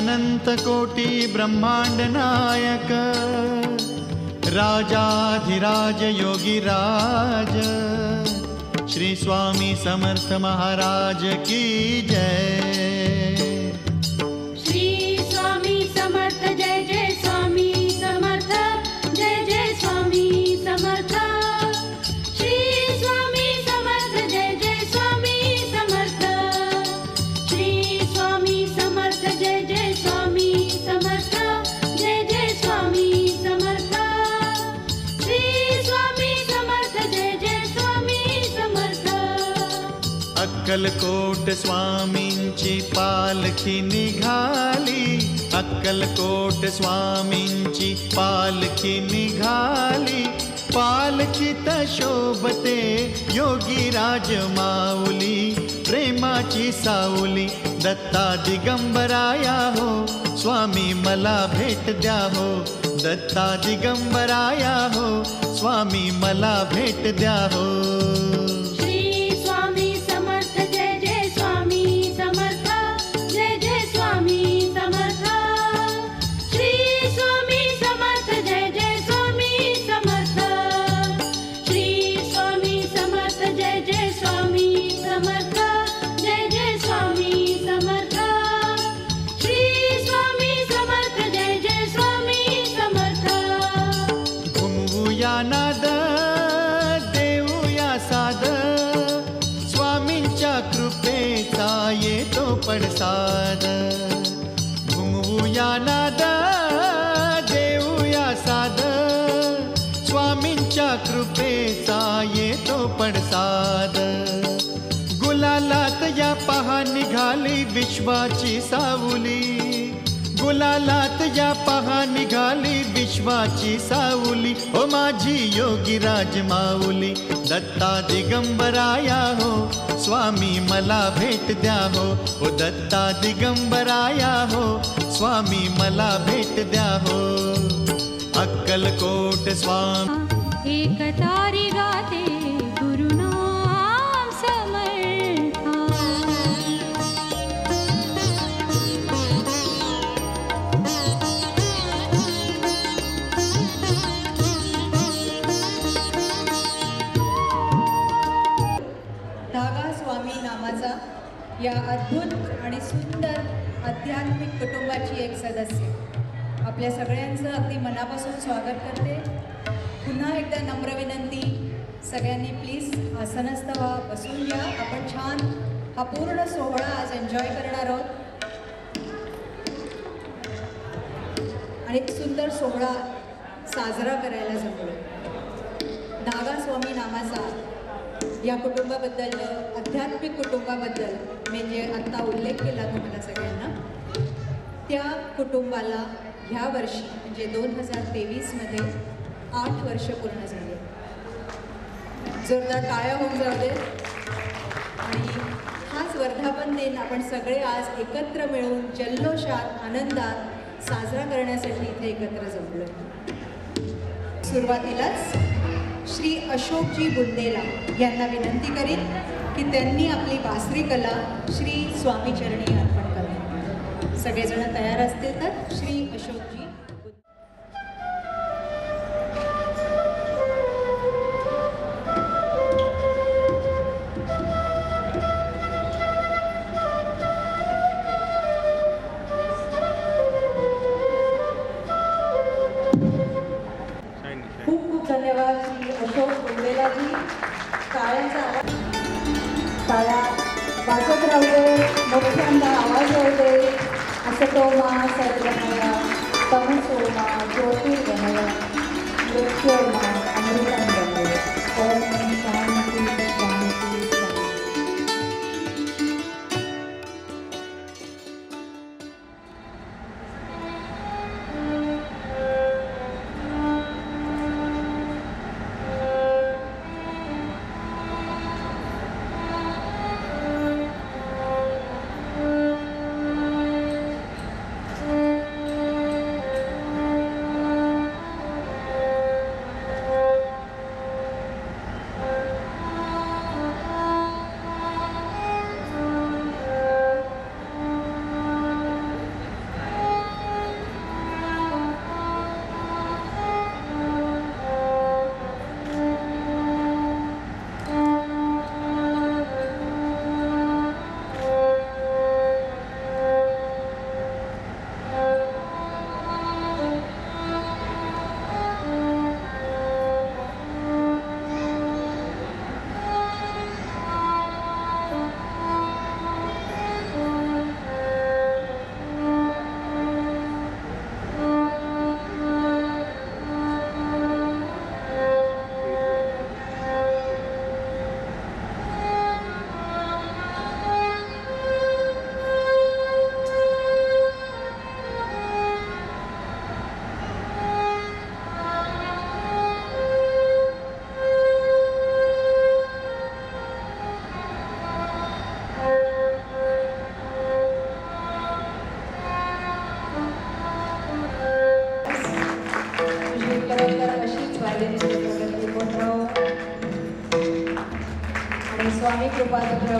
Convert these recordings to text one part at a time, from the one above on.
श्री अनंतकोटी नायक राजाधिराज योगीराज श्री स्वामी समर्थ महाराज की जय। अक्कलकोट स्वामींची पालखी निघाली. अक्कलकोट स्वामींची पालखी निघाली. पालखी शोभते योगी राज माऊली. प्रेमाची सावली दत्ता दिगंबराया हो. स्वामी मला भेट द्या हो दत्ता दिगंबराया हो. स्वामी मला भेट द्या हो. पडसाद घुमवूया नाद देऊया साद. स्वामींच्या कृपेचा येतो पडसाद विश्वाची सावली. गुलालात या पहा निघाली विश्वाची सावली. ओ माझी योगी राज माऊली दत्ता दिगंबराया हो. स्वामी मला भेट द्या हो. ओ दत्ता दिगंबराया हो. स्वामी मला भेट द्या हो. अक्कलकोट स्वामी. एक तारी या अद्भुत आणि सुंदर आध्यात्मिक कुटुंबाची एक सदस्य. आपल्या सगळ्यांचं अगदी मनापासून स्वागत करते. पुन्हा एकदा नम्र विनंती सगळ्यांनी प्लीज आसनस्थ व्हा बसून घ्या. आपण छान हा पूर्ण सोहळा आज एन्जॉय करणार आहोत. आणि एक सुंदर सोहळा साजरा करायला जमलो. नागास्वामी नामाचा या कुटुंबाबद्दल आध्यात्मिक कुटुंबाबद्दल मी जे आत्ता उल्लेख केला तुम्हाला सगळ्यांना त्या कुटुंबाला ह्या वर्षी म्हणजे दोन हजार तेवीसमध्ये आठ वर्ष पूर्ण झाले. जोरदार टाळ्या होऊन जाऊ दे. आणि हाच वर्धापन दिन आपण सगळे आज एकत्र मिळून जल्लोषात आनंदात साजरा करण्यासाठी इथे एकत्र जमलो सुरुवातीलाच श्री अशोकजी बुंदेला यांना विनंती करीन की त्यांनी आपली बासरी कला श्री स्वामीचरणी अर्पण करावी सगळेजण तयार असतील तर श्री अशोकजी സത്തോമ സദ്രമയ തമസോമ ജ്യോതിർഗമയ ലക്ഷ്യമ അമൃതം ഗമയ ഓം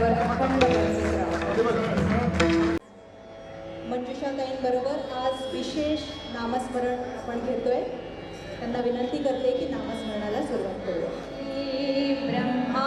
त्यावर आपण मंजुषाताईंबरोबर आज विशेष नामस्मरण आपण घेतोय. त्यांना विनंती करते की नामस्मरणाला सुरुवात करूया. ब्रह्मा